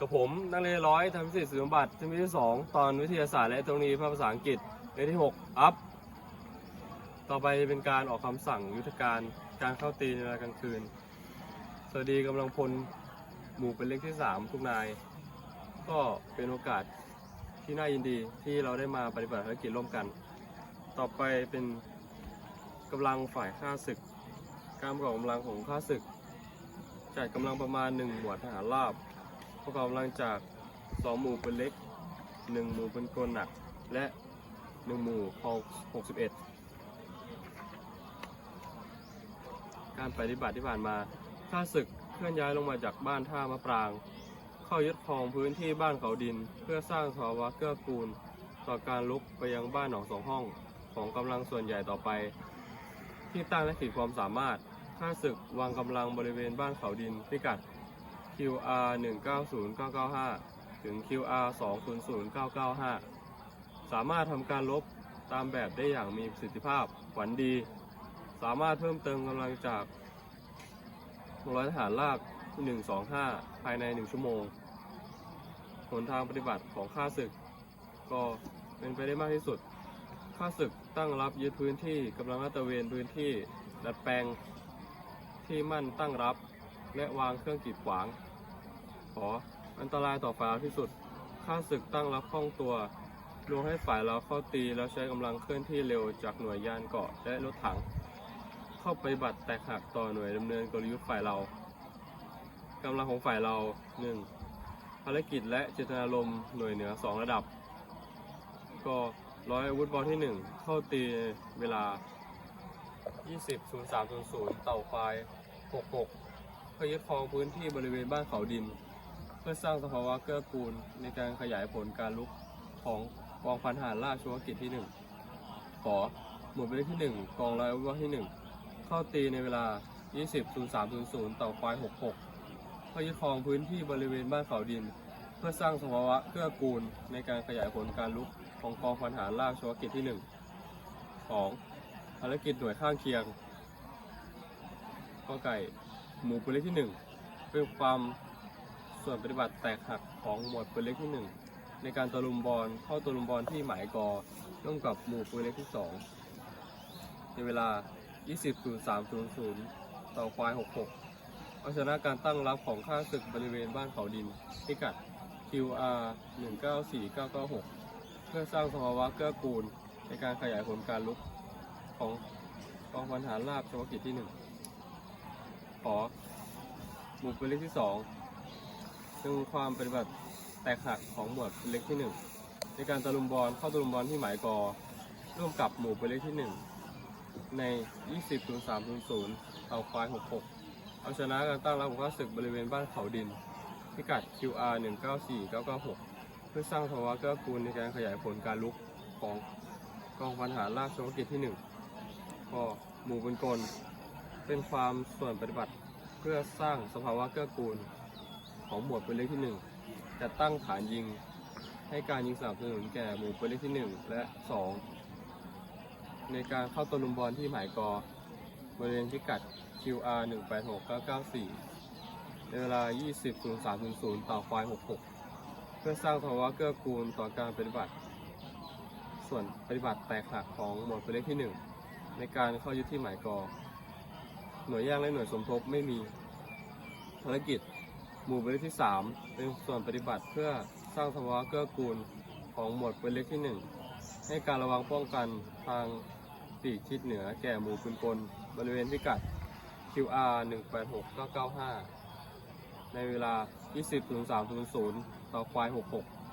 กับผมนักเรียนร้อยทำพิเศษสื่อบัตรชั้นปีที่สองตอนวิทยาศาสตร์และตรงนี้ภาษาอังกฤษเรื่องที่หกอัพต่อไปเป็นการออกคำสั่งยุทธการการเข้าตีในเวลากลางคืน สวัสดีกำลังพลหมู่เป็นเลขที่สามทุกนาย ก็เป็นโอกาสที่น่ายินดีที่เราได้มาปฏิบัติภารกิจร่วมกัน ต่อไปเป็นกำลังฝ่ายข้าศึก การประกอบกำลังของข้าศึกจัดกำลังประมาณหนึ่งหมวดทหารราบ ประกอบกำลังจากสองหมู่เปืนเล็กหนึ่งหมู่เปืนกลหนัก และหนึ่งหมู่พอ61การปฏิบัติที่ผ่านมาข้าศึกเคลื่อนย้ายลงมาจากบ้านท่ามะปราง เข้ายึดครองพื้นที่บ้านเขาดิน เพื่อสร้างภาวะเกื้อกูล ต่อการลุกไปยังบ้านหนองสองห้องของกำลังส่วนใหญ่ต่อไป ที่ตั้งและขีดความสามารถข้าศึกวางกำลังบริเวณบ้านเขาดินพิกัด QR 190995 ถึง QR 200995 สามารถทำการลบตามแบบได้อย่างมีประสิทธิภาพหวันดี สามารถเพิ่มเติมกำลังจากหน่วยทหารราบ125 ภายใน 1 ชั่วโมง หนทางปฏิบัติของข้าศึก ก็เป็นไปได้มากที่สุด ข้าศึกตั้งรับยึดพื้นที่กำลังลาดตระเวนพื้นที่ดัดแปลงที่มั่นตั้งรับและวางเครื่องกีดขวาง ขอ อันตรายต่อฝ่ายเราที่สุดข้าศึกตั้งรับคล่องตัวลวงให้ฝ่ายเราเข้าตีแล้วใช้กำลังเคลื่อนที่เร็วจากหน่วยยานเกาะและรถถัง เข้าไปบัติแตกหักต่อหน่วยดำเนินกลยุทธ์ฝ่ายเรากำลังของฝ่ายเรา 1. ภารกิจและเจตนารมณ์หน่วยเหนือ 2 ระดับ ก็ร้อยอาวุธบอลที่ 1 เข้าตีเวลา 20.03.00 เต่าควาย 66เพื่อยึดครองพื้นที่บริเวณบ้านเขาดิน พื่อสร้างสภาวะเกื้อกูลในการขยายผลการลุกของกองพันทหารราชวกิจที่ 1 ขอหมู่เป็นเลขที่ 1 กองร้อยอาวุธที่ 1 เข้าตีในเวลา 20.03.00 ต่าควาย 66 เพื่อยึดครองพื้นที่บริเวณบ้านเขาดิน เพื่อสร้างสภาวะเกื้อกูลในการขยายผลการลุกของกองพันทหารราชวกิจที่ 1 2. ภารกิจหน่วยข้างเคียงกอไก่ หมู่ปืนเลที่ 1เป็นความ ส่วนปฏิบัติแตกหักของหมวดปืนเล็กที่ 1 ในการตะลุมบอลเข้าตะลุมบอลที่หมายกอร่วมกับหมู่ปืนเล็กที่ 2 ในเวลา 20.300 ต่อควาย 66 เอาชนะการตั้งรับของข้าศึกบริเวณบ้านเขาดินพิกัด QR 194996 เพื่อสร้างสภาวะเกื้อกูลในการขยายผลการลุกของกองพันหารราบเฉพาะกิจที่ 1 ขอหมวดปืนเล็กที่ 2 ซึ่งความปฏิบัติแตกหักของหมวดปืนเล็กที่ 1 ในการตะลุมบอลเข้าตะลุมบอลที่หมายกอ ร่วมกับหมู่ปืนเล็กที่ 1 ใน 20.300เต่าควาย 66 เอาชนะการตั้งรับของข้าศึกบริเวณบ้านเขาดิน พิกัด QR 194996 เพื่อสร้างภาวะเกื้อกูลในการขยายผลการลุกของกองพันหารราชวกิจที่ 1 ก็หมู่ปืนกล เป็นความส่วนปฏิบัติเพื่อสร้างสภาวะเกื้อกูล ของหมวดปืนเล็กที่ 1 จะตั้งฐานยิง ให้การยิงสนับสนุนแก่หมู่ปืนเล็กที่ 1 และ 2 ในการเข้าตะลุมบอลที่หมายกอบริเวณพิกัด QR 186994 ในเวลา 20.300 ต่อควาย 66 เพื่อสร้างภาวะเกื้อกูลต่อการปฏิบัติ ส่วนปฏิบัติแตกหักของหมวดปืนเล็กที่ 1 ในการเข้ายึดที่หมายกอหน่วยย่างและหน่วยสมทบไม่มีภารกิจ หมู่ปืนเล็กที่ 3 เป็นส่วนปฏิบัติเพื่อสร้างสภาวะเกื้อกูลของหมวดปืนเล็กที่ 1 ให้การระวังป้องกันทางปีกทิศเหนือแก่หมู่ปืนกลบริเวณพิกัด QR 186995 ในเวลา 20.300 ต่อควาย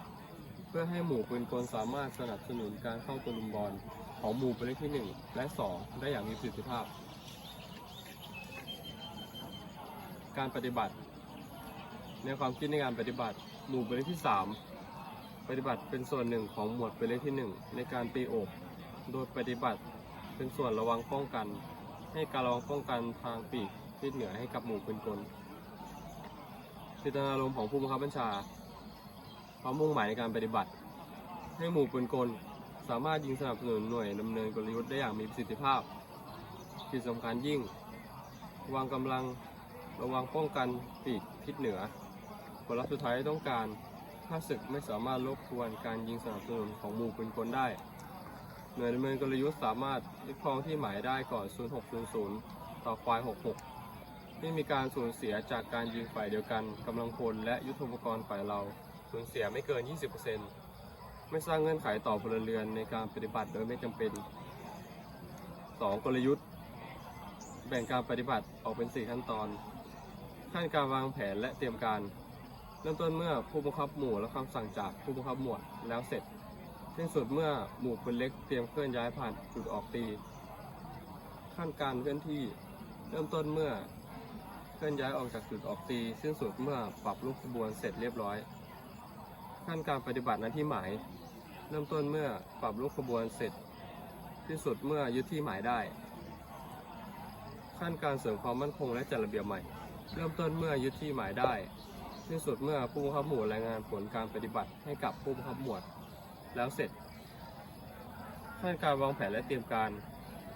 66 เพื่อให้หมู่ปืนกลสามารถสนับสนุนการเข้าตะลุมบอลของหมู่ปืนเล็กที่ 1 และ 2 ได้อย่างมีประสิทธิภาพ การปฏิบัติ ในความคิดในการปฏิบัติหมู่ปืนเล็กที่ 3 ปฏิบัติเป็นส่วนหนึ่งของหมวดปืนเล็กที่ 1 ในการตีอก โดยปฏิบัติเป็นส่วนระวังป้องกัน ให้การระวังป้องกันทางปีกทิศเหนือให้กับหมู่เปืนกลเจตนารมณ์ของผู้บังคับบัญชาความมุ่งหมายในการปฏิบัติ ให้หมู่ปืนกลสามารถยิงสนับสนุนหน่วยดำเนินกลยุทธ์ได้อย่างมีประสิทธิภาพที่สำคัญยิ่ง วางกำลังระวังป้องกันปีกทิศเหนือ ผลลัพธ์สุดท้ายต้องการข้าศึกไม่สามารถรบกวนการยิงสนับสนุนของหมู่ปืนกลได้ หน่วยดำเนินกลยุทธ์สามารถยึดครองที่หมายได้ก่อน 0600 ต่อควาย 66ไม่มีการสูญเสียจากการยิงฝ่ายเดียวกันกำลังพลและยุทธปกรณ์ฝ่ายเราสูญเสียไม่เกิน 20%ไม่สร้างเงื่อนไขต่อพลเรือนในการปฏิบัติโดยไม่จำเป็น 2. กลยุทธ์ แบ่งการปฏิบัติออกเป็น 4 ขั้นตอน ขั้นการวางแผนและเตรียมการ เริ่มต้นเมื่อผู้บังคับหมู่และคำสั่งจากผู้บังคับหมวดแล้วเสร็จสิ้นสุดเมื่อหมู่ปืนเล็กเตรียมเคลื่อนย้ายผ่านจุดออกตี ขั้นการเคลื่อนที่เริ่มต้นเมื่อเคลื่อนย้ายออกจากจุดออกตีสิ้นสุดเมื่อปรับรูปขบวนเสร็จเรียบร้อย ขั้นการปฏิบัติหน้าที่หมาย เริ่มต้นเมื่อปรับรูปขบวนเสร็จสิ้นสุดเมื่อยึดที่หมายได้ ขั้นการเสริมความมั่นคงและจัดระเบียบใหม่ เริ่มต้นเมื่อยึดที่หมายได้ สิ้นสุดเมื่อผู้บังคับหมู่รายงานผลการปฏิบัติให้กับผู้บังคับหมวดแล้วเสร็จขั้นการวางแผนและเตรียมการ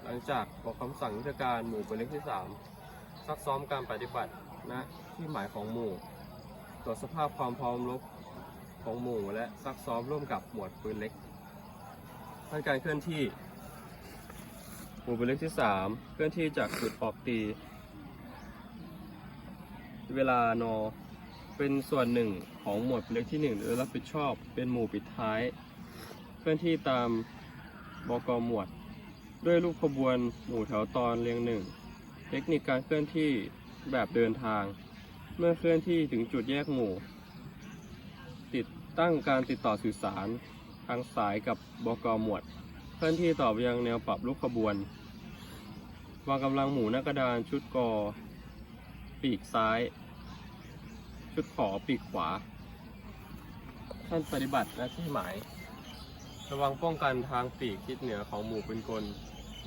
หลังจากออกคำสั่งยุทธการหมู่เป็นเล็กที่ 3 ซักซ้อมการปฏิบัติณที่หมายของหมู่ ตรวจสภาพความพร้อมรบของหมู่และซักซ้อมร่วมกับหมวดปืนเล็กขั้นการเคลื่อนที่ หมู่เป็นเล็กที่ 3 เคลื่อนที่จากจุดออกตี เวลานอ เป็นส่วนหนึ่งของหมวดเล็กที่1โดยรับผิดชอบเป็นหมู่ปิดท้ายเคลื่อนที่ตามบกหมวด ด้วยรูปขบวนหมู่แถวตอนเรียงหนึ่งเทคนิคการเคลื่อนที่แบบเดินทาง เมื่อเคลื่อนที่ถึงจุดแยกหมู่ ติดตั้งการติดต่อสื่อสาร ทางสายกับบกหมวด เคลื่อนที่ต่อไปยังแนวปรับรูปขบวนวางกำลังหมู่หน้ากระดานชุดกอ ปีกซ้าย ชุดขอปีกขวา ท่านปฏิบัติหน้าที่หมาย ระวังป้องกันทางปีกทิศเหนือของหมู่เปืนกล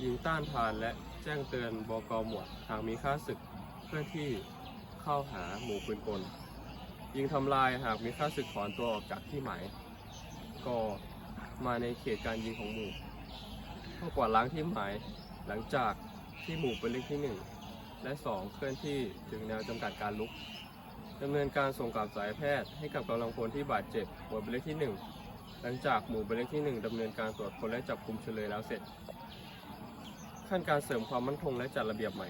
ยิงต้านทานและแจ้งเตือนบกหมวดทางมีค่าศึกเพื่อที่เข้าหาหมู่เปืนกล ยิงทำลายหากมีค่าศึกถอนตัวออกจากที่หมายก็มาในเขตการยิงของหมู่ต้องกวาดล้างที่หมายหลังจากที่หมู่เป็นเลขที่ 1 และ 2 เคลื่อนที่ถึงแนวจำกัดการลุก ดำเนินการส่งกับสายแพทย์ให้กับกำลังพลที่บาดเจ็บหมู่เป็นเลขที่ 1 หลังจากหมู่เป็นเลขที่ 1ดำเนินการตรวจคนและจับกลุ่มเฉลยแล้วเสร็จ ขั้นการเสริมความมั่นคงและจัดระเบียบใหม่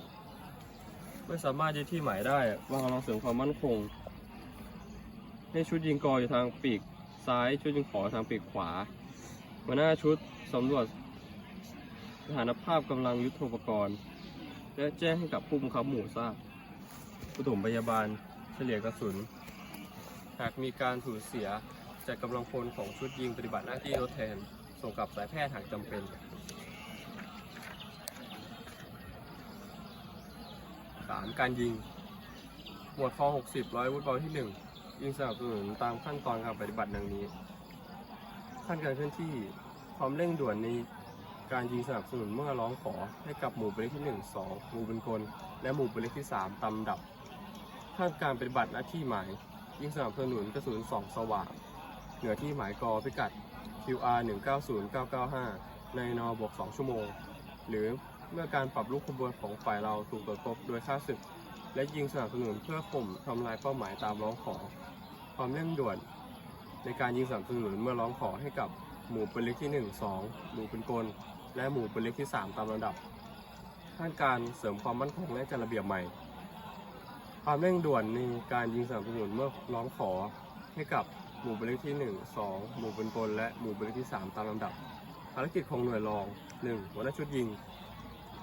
ไม่สามารถยึดที่หมายได้วางกำลังเสริมความมั่นคง ให้ชุดยิงกออยู่ทางปีกซ้ายชุดยิงขอทางปีกขวาหัวหน้าชุดสำรวจสถานภาพกำลังยุทโธปกรณ์ และแจ้งให้กับผู้บังคับหมู่ทราบปฐมพยาบาล ฉลี่ยกระสุน หากมีการสูญเสียจากำลังพลของชุดยิงปฏิบัติหน้าที่ทดแทน ส่งกับสายแพทย์หากจำเป็น 3. การยิง หมวดข้อ60 ร้อยวุฒิปที่ 1 ยิงสนับสนุนตามขั้นตอนการปฏิบัติดังนี้ ขั้นการเคลื่อนที่ความเร่งด่วนในการยิงสนับสนุนเมื่อร้องขอให้กับหมู่เป็นเลขที่ 1 2 หมู่เป็นกลและหมู่เป็นเลขที่ 3ตามดับ ขั้นการปฏิบัติหน้าที่หมาย ยิงสนับสนุนกระสุนสองสว่างเหนือที่หมายกอพิกัด QR 190995 ในนบวก2ชั่วโมง หรือเมื่อการปรับลูกขบวนของฝ่ายเราถูกตรวจพบโดยค่าศึก และยิงสนับสนุนเพื่อข่มทำลายเป้าหมายตามร้องขอ ความเร่งด่วน ในการยิงสนับสนุนเมื่อร้องขอให้กับหมู่เป็นเล็กที่ 1 2 หมู่เป็นกล และหมู่เป็นเล็กที่ 3 ตามลำดับขั้นการเสริมความมั่นคงและจัดระเบียบใหม่ ความเร่งด่วนในการยิงสนับสนุนเมื่อร้องขอให้กับหมู่เป็นเล็กที่ 1 2 หมู่เป็นและหมู่เป็นเล็กที่ 3 ตามลำดับ ภารกิจของหน่วยรอง 1. หัวหน้าชุดยิง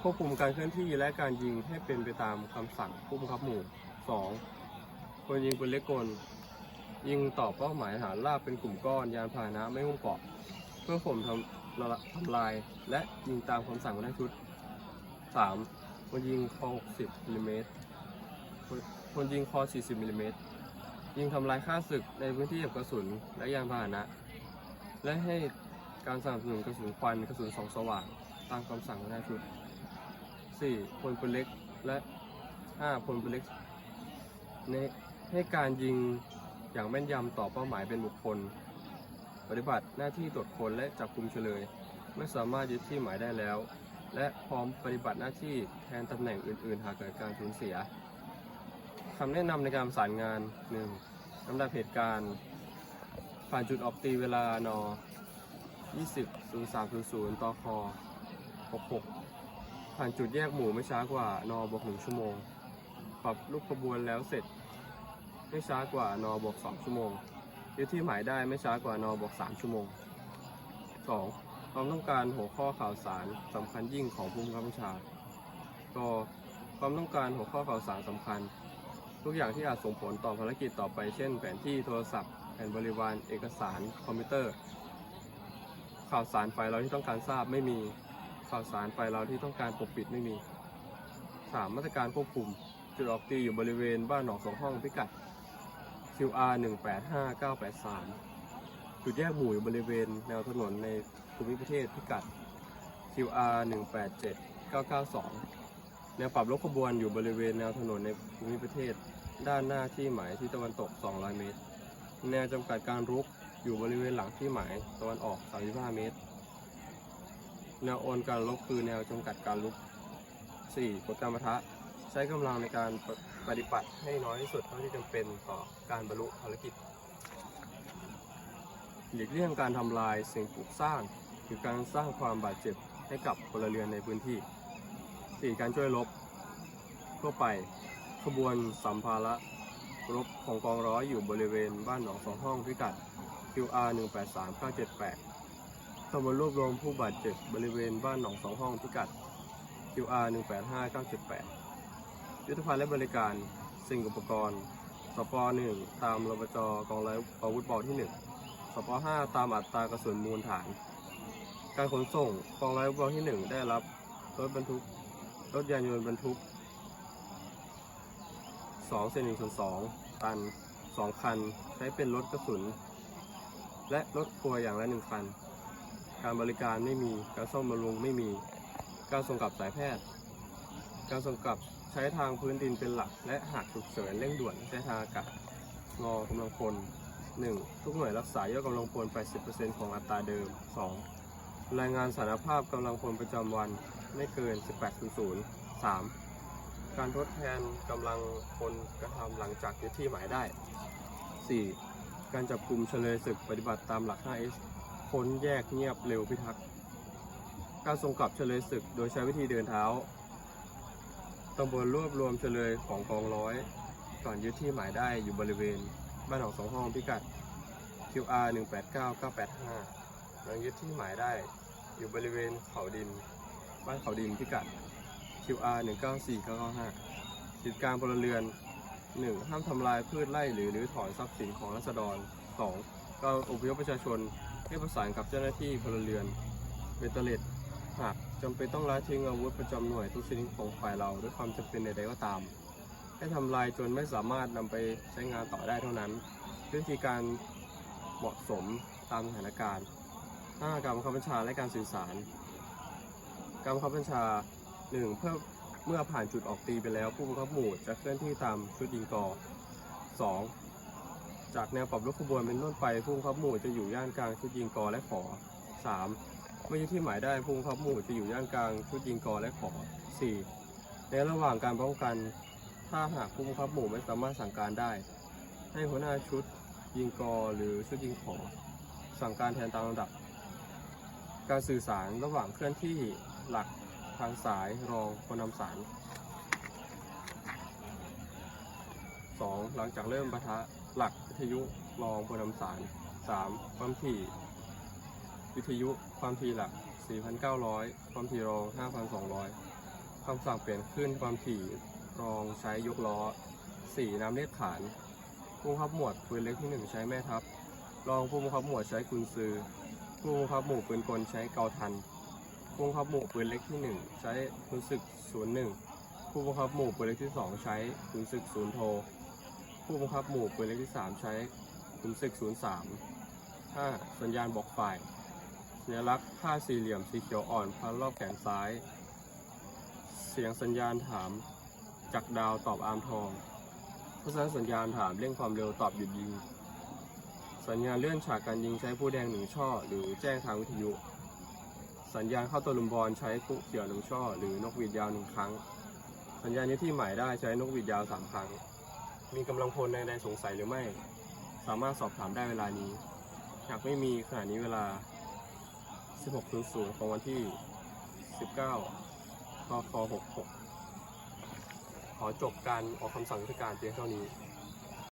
ควบคุมการเคลื่อนที่และการยิงให้เป็นไปตามคำสั่งผู้บังคับหมู่ 2. คนยิงปืนเล็กกล ยิงต่อเป้าหมายฐานราบเป็นกลุ่มก้อนยานพาหนะไม่หุ้มเกาะ เพื่อข่มทำละทำลายและยิงตามคำสั่งหัวหน้าชุด 3. คนยิงคอ60มิลลิเมตร คนยิงคอ 40มิลลิเมตรยิงทำลายค่าศึกในพื้นที่กับกระสุนและยานพาหนะ และให้การสนับสนุนกระสุนควันกระสุนสองสว่าง ตามคำสั่งหัวหน้าชุด 4. พลปืนเล็กและ 5. พลปืนเล็กในให้การยิงอย่างแม่นยำต่อเป้าหมายเป็นบุคคล ปฏิบัติหน้าที่ตรวจคนและจับกุมเฉลย ไม่สามารถยึดที่หมายได้แล้ว และพร้อมปฏิบัติหน้าที่แทนตำแหน่งอื่น ๆ หากเกิดการสูญเสีย คำแนะนำในการประสานงาน 1. ลำดับเหตุการณ์ ผ่านจุดออกตีเวลานอ20 0300ต่อคอ66 ผ่านจุดแยกหมู่ไม่ช้ากว่านอบวก1ชั่วโมง ปรับลูกขบวนแล้วเสร็จ ไม่ช้ากว่านอบวก2ชั่วโมงยึดที่หมายได้ไม่ช้ากว่านอบวก3ชั่วโมง 2. ความต้องการหัวข้อข่าวสารสำคัญยิ่งของผู้บังคับบัญชากความต้องการหัวข้อข่าวสารสำคัญ ทุกอย่างที่อาจส่งผลต่อภารกิจต่อไป เช่น แผนที่โทรศัพท์แผนบริวาร เอกสาร คอมพิวเตอร์ ข่าวสารไฟล์เราที่ต้องการทราบไม่มี ข่าวสารไฟล์เราที่ต้องการปกปิดไม่มี 3. มาตรการควบคุม จุดออกตีอยู่บริเวณบ้านหนองสองห้องพิกัด QR 185983 จุดแยกหมู่อยู่บริเวณแนวถนนในภูมิประเทศพิกัด QR 187992 แนวปรับลดขบวนอยู่บริเวณแนวถนนในภูมิประเทศ ด้านหน้าที่หมายที่ตะวันตก 200 เมตร แนวจำกัดการรุกอยู่บริเวณหลังที่หมายตะวันออก 35 เมตร แนวโอนการลบคือแนวจำกัดการลุก 4. กฎการปะทะใช้กำลังในการปฏิบัติให้น้อยที่สุดเท่าที่จำเป็นต่อการบรรลุภารกิจหลีกเลี่ยงการทำลายสิ่งปลูกสร้างหรือการสร้างความบาดเจ็บให้กับพลเรือนในพื้นที่ 4. การช่วยรบทั่วไปขบวนสัมภาระรบของกองร้อยอยู่บริเวณบ้านหนองสองห้องพิกัด QR 183978ตำบลรวบรวมผู้บาดเจ็บบริเวณบ้านหนองสองห้องพิกัด QR 185978ยุทธภัณฑ์และบริการสิ่งอุปกรณ์สป1ตามรบจกองร้อยอาวุธบอลที่ 1สป5ตามอัตรากระสุนมูลฐาน การขนส่งกองร้อยอาวุธบอลที่ 1 ได้รับรถบรรทุก รถยานยนต์บรรทุก2เซน1ส่วน2ตัน 2 คัน ใช้เป็นรถกระสุน และรถครัวอย่างละ 1 คัน การบริการไม่มี การซ่อมบำรุงไม่มี การส่งกลับสายแพทย์ การส่งกลับใช้ทางพื้นดินเป็นหลัก และหากฉุกเฉินเร่งด่วนใช้ทางอากาศ งอกำลังพล 1. ทุกหน่วยรักษาย่อกำลังพล 80%ของอัตราเดิม 2. รายงานสารภาพกำลังพลประจำวัน ไม่เกิน 18.00 3. การทดแทนกำลังพลกระทำหลังจากยึดที่หมายได้ 4. การจับกลุ่มเฉลยศึกปฏิบัติตามหลัก 5S ค้นแยกเงียบเร็วพิทักษ์ การส่งกลับเฉลยศึกโดยใช้วิธีเดินเท้า ตำบลรวบรวมเฉลยของกองร้อย ก่อนยึดที่หมายได้อยู่บริเวณ บ้านหนองสองห้องพิกัด QR 189985หลังยึดที่หมายได้อยู่บริเวณเขาดิน บ้านเขาดินพิกัด QR 194995กิจการพลเรือน 1. ห้ามทำลายพืชไร่หรือรื้อถอนทรัพย์สินของรัษฎร 2. การอพยพประชาชนให้ประสานกับเจ้าหน้าที่พลเรือนเบตเตเลตหากจำเป็นต้องละทิ้งอาวุธประจำหน่วยทุกชนิดของฝ่ายเราด้วยความจำเป็นใดๆก็ตาม ให้ทำลายจนไม่สามารถนำไปใช้งานต่อได้เท่านั้นวิธีการเหมาะสมตามสถานการณ์ 5. การบังคับบัญชาและการสื่อสาร การบังคับบัญชา 1. เพื่อเมื่อผ่านจุดออกตีไปแล้ว ผู้บังคับหมู่จะเคลื่อนที่ตามชุดยิงกอ 2. จากแนวปรับรถขบวนเป็นต้นไปผู้บังคับหมู่จะอยู่ย่านกลางชุดยิงกอและขอ 3. เมื่อยึดที่หมายได้ผู้บังคับหมู่จะอยู่ย่านกลางชุดยิงกอและขอ 4. ในระหว่างการป้องกัน ถ้าหากผู้บังคับหมู่ไม่สามารถสั่งการได้ ให้หัวหน้าชุดยิงกอหรือชุดยิงขอ สั่งการแทนตามลำดับ การสื่อสารระหว่างเคลื่อนที่ หลักทางสายรองคนนำสาร 2. หลังจากเริ่มปะทะหลักวิทยุรองคนนำสาร 3. ความถี่ วิทยุความถี่หลัก 4,900 ความถี่รอง 5,200คำสั่งเปลี่ยนขึ้นความถี่รองใช้ยกล้อ 4. น้ำเลียดขานผู้บังคับหมวดปืนเล็กที่ 1 ใช้แม่ทัพ รองผู้บังคับหมวดใช้กุนซือ ผู้บังคับหมู่ปืนกลใช้เกาทัน ผู้บังคับหมู่ปืนเล็กที่ 1 ใช้ขุนศึก 01 ผู้บังคับหมู่ปืนเล็กที่ 2 ใช้ขุนศึก 0 โท ผู้บังคับหมู่ปืนเล็กที่ 3 ใช้ขุนศึก 03 5. สัญญาณบอกฝ่าย สัญลักษณ์ผ้าสี่เหลี่ยมสีเขียวอ่อนพันรอบแขนซ้าย เสียงสัญญาณถามจากดาวตอบอาร์มทองผู้สร้าสัญญาณถามเร่งความเร็วตอบหยุดยิง สัญญาณเลื่อนฉากการยิงใช้ผู้แดงหนึ่งช่อ หรือแจ้งทางวิทยุ สัญญาณเข้าตัวลุมบอลใช้กุเสี่ยวหนึ่งช่อ หรือนกหวีดยาวหนึ่งครั้ง สัญญาณนี้ที่ใหม่ได้ใช้นกหวีดยาวสามครั้ง มีกำลังพลใดๆสงสัยหรือไม่ สามารถสอบถามได้เวลานี้ หากไม่มีขณะนี้เวลา 16.00 ของวันที่ 19พค66ขอจบการออกคำสั่งราชการเพียงเท่านี้